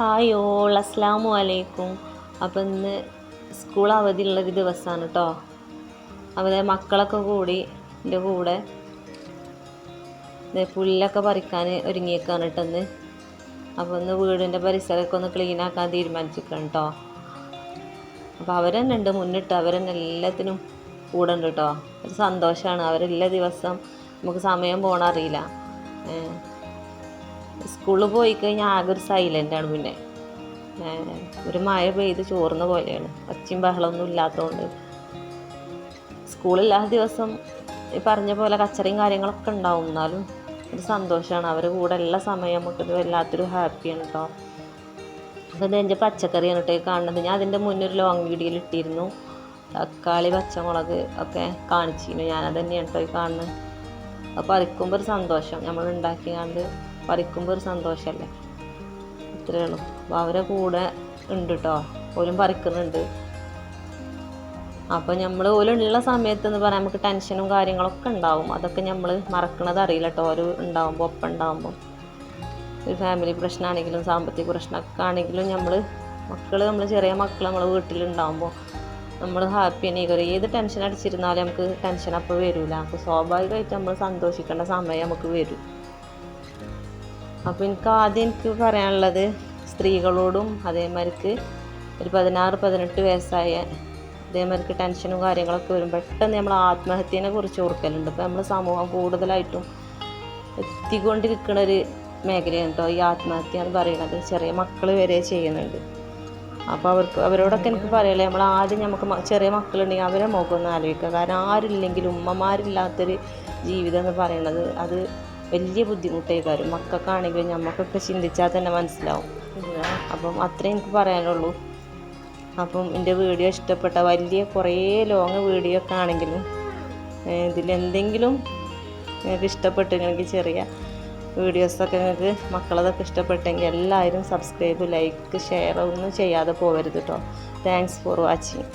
Hi all അസ്സാമു അലൈക്കും. അപ്പം ഇന്ന് സ്കൂൾ അവധിയുള്ളൊരു ദിവസമാണ് കേട്ടോ അവിടെ ദേ മക്കളൊക്കെ കൂടി എന്റെ കൂടെ പുല്ലൊക്കെ പറിക്കാൻ ഒരുങ്ങിയേക്കാണ് കേട്ടോ ഇന്ന്. അപ്പോൾ ഇന്ന് വീടിന്റെ പരിസരമൊക്കെ ഒന്ന് ക്ലീൻ ആക്കാൻ തീരുമാനിച്ചിരിക്കണം കേട്ടോ അപ്പോൾ അവരെന്നെ ഉണ്ട് മുന്നിട്ട് അവരെന്നെ എല്ലാത്തിനും കൂടെ ഉണ്ട് കേട്ടോ ഒരു സന്തോഷമാണ് അവരെല്ലാ ദിവസം നമുക്ക് സമയം പോകണ അറിയില്ല. സ്കൂളിൽ പോയി കഴിഞ്ഞാൽ ആകെ ഒരു സൈലന്റ് ആണ് പിന്നെ. ഒരു മഴ പെയ്ത് ചോർന്ന പോലെയാണ്. ഒച്ചയും ബഹളമൊന്നും ഇല്ലാത്തതുകൊണ്ട്. സ്കൂളില്ലാത്ത ദിവസം ഈ പറഞ്ഞ പോലെ കച്ചറയും കാര്യങ്ങളൊക്കെ ഉണ്ടാവും. എന്നാലും ഒരു സന്തോഷമാണ്. അവർ കൂടെ എല്ലാ സമയം നമുക്കൊരു വല്ലാത്തൊരു ഹാപ്പിയാണ് കേട്ടോ അപ്പോൾ ഇത് എന്റെ പച്ചക്കറിയാണ് കേട്ടോ കാണുന്നത്. ഞാൻ അതിന്റെ മുന്നേ ഒരു ലോങ് വീഡിയോയിൽ ഇട്ടിരുന്നു. തക്കാളി പച്ചമുളക് ഒക്കെ കാണിച്ചിരുന്നു. ഞാനത് തന്നെയാണ് കേട്ടോ ഈ കാണുന്നത്. അപ്പോൾ അതിക്കുമ്പോൾ ഒരു സന്തോഷം. നമ്മൾ ഉണ്ടാക്കിയാണ്ട് പറിക്കുമ്പോൾ ഒരു സന്തോഷമല്ലേ ഇത്രയേ ഉള്ളൂ. അപ്പോൾ അവരെ കൂടെ ഉണ്ട് കേട്ടോ ഓലും പറിക്കുന്നുണ്ട്. അപ്പോൾ നമ്മൾ ഓലുള്ള സമയത്ത് എന്ന് പറയാൻ നമുക്ക് ടെൻഷനും കാര്യങ്ങളൊക്കെ ഉണ്ടാവും. അതൊക്കെ നമ്മൾ മറക്കണത് അറിയില്ല കേട്ടോ ഒരു ഉണ്ടാവുമ്പോൾ ഒപ്പം ഉണ്ടാവുമ്പോൾ ഒരു ഫാമിലി പ്രശ്നമാണെങ്കിലും സാമ്പത്തിക പ്രശ്നമൊക്കെ ആണെങ്കിലും നമ്മൾ മക്കൾ നമ്മൾ ചെറിയ മക്കൾ നമ്മൾ വീട്ടിലുണ്ടാവുമ്പോൾ നമ്മൾ ഹാപ്പി തന്നെയായിരിക്കും ഏത് ടെൻഷൻ അടിച്ചിരുന്നാലും നമുക്ക് ടെൻഷൻ അപ്പോൾ വരില്ല അപ്പോൾ സ്വാഭാവികമായിട്ട് നമ്മൾ സന്തോഷിക്കേണ്ട സമയം നമുക്ക് വരും. അപ്പോൾ എനിക്ക് ആദ്യം എനിക്ക് പറയാനുള്ളത് സ്ത്രീകളോടും അതേമാതിരിക്ക് ഒരു പതിനാറ് പതിനെട്ട് വയസ്സായ അതേമാതിരിക്ക് ടെൻഷനും കാര്യങ്ങളൊക്കെ വരും. പെട്ടെന്ന് നമ്മൾ ആത്മഹത്യനെ കുറിച്ച് ഓർക്കലുണ്ട്. ഇപ്പോൾ നമ്മൾ സമൂഹം കൂടുതലായിട്ടും എത്തിക്കൊണ്ടിരിക്കുന്ന ഒരു മേഖലയാണ് കേട്ടോ ഈ ആത്മഹത്യ എന്ന് പറയുന്നത്. ചെറിയ മക്കൾ വരെ ചെയ്യുന്നുണ്ട്. അപ്പോൾ അവർക്ക് അവരോടൊക്കെ എനിക്ക് പറയലേ നമ്മൾ ആദ്യം നമുക്ക് ചെറിയ മക്കളുണ്ടെങ്കിൽ അവരെ മുഖം ഒന്ന് ആലോചിക്കുക. കാരണം ആരില്ലെങ്കിലും ഉമ്മമാരില്ലാത്തൊരു ജീവിതം എന്ന് പറയുന്നത് അത് വലിയ ബുദ്ധിമുട്ടേക്കാരും. മക്കൾക്കാണെങ്കിലും നമുക്കൊക്കെ ചിന്തിച്ചാൽ തന്നെ മനസ്സിലാവും. അപ്പം അത്രേ എനിക്ക് പറയാനുള്ളൂ. അപ്പം എന്റെ വീഡിയോ ഇഷ്ടപ്പെട്ട വലിയ കുറേ ലോങ് വീഡിയോ ഒക്കെ ആണെങ്കിലും ഇതിലെന്തെങ്കിലും നിങ്ങൾക്ക് ഇഷ്ടപ്പെട്ടെങ്കിൽ ചെറിയ വീഡിയോസൊക്കെ നിങ്ങൾക്ക് മക്കളതൊക്കെ ഇഷ്ടപ്പെട്ടെങ്കിൽ എല്ലാവരും സബ്സ്ക്രൈബ് ലൈക്ക് ഷെയർ ഒന്നും ചെയ്യാതെ പോകരുത് കേട്ടോ താങ്ക്സ് ഫോർ വാച്ചിങ്